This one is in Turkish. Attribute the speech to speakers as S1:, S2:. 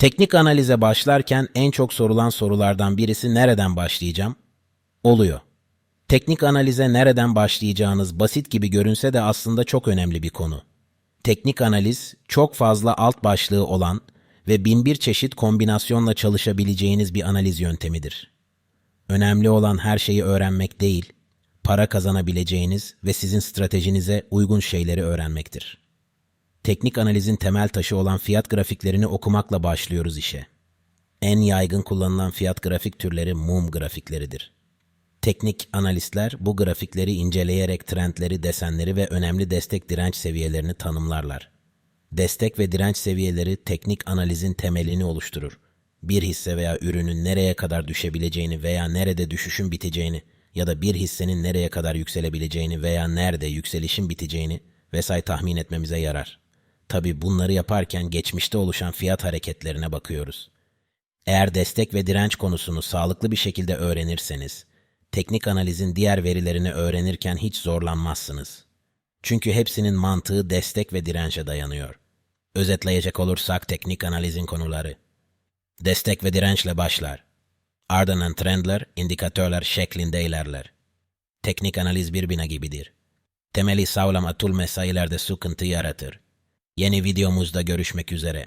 S1: Teknik analize başlarken en çok sorulan sorulardan birisi nereden başlayacağım? Oluyor. Teknik analize nereden başlayacağınız basit gibi görünse de aslında çok önemli bir konu. Teknik analiz çok fazla alt başlığı olan ve binbir çeşit kombinasyonla çalışabileceğiniz bir analiz yöntemidir. Önemli olan her şeyi öğrenmek değil, para kazanabileceğiniz ve sizin stratejinize uygun şeyleri öğrenmektir. Teknik analizin temel taşı olan fiyat grafiklerini okumakla başlıyoruz işe. En yaygın kullanılan fiyat grafik türleri mum grafikleridir. Teknik analistler bu grafikleri inceleyerek trendleri, desenleri ve önemli destek direnç seviyelerini tanımlarlar. Destek ve direnç seviyeleri teknik analizin temelini oluşturur. Bir hisse veya ürünün nereye kadar düşebileceğini veya nerede düşüşün biteceğini ya da bir hissenin nereye kadar yükselebileceğini veya nerede yükselişin biteceğini vesaire tahmin etmemize yarar. Tabi bunları yaparken geçmişte oluşan fiyat hareketlerine bakıyoruz. Eğer destek ve direnç konusunu sağlıklı bir şekilde öğrenirseniz, teknik analizin diğer verilerini öğrenirken hiç zorlanmazsınız. Çünkü hepsinin mantığı destek ve dirence dayanıyor. Özetleyecek olursak teknik analizin konuları. Destek ve dirençle başlar. Ardından trendler, indikatörler şeklinde ilerler. Teknik analiz bir bina gibidir. Temeli sağlam atılmasa ileride sıkıntı yaratır. Yeni videomuzda görüşmek üzere.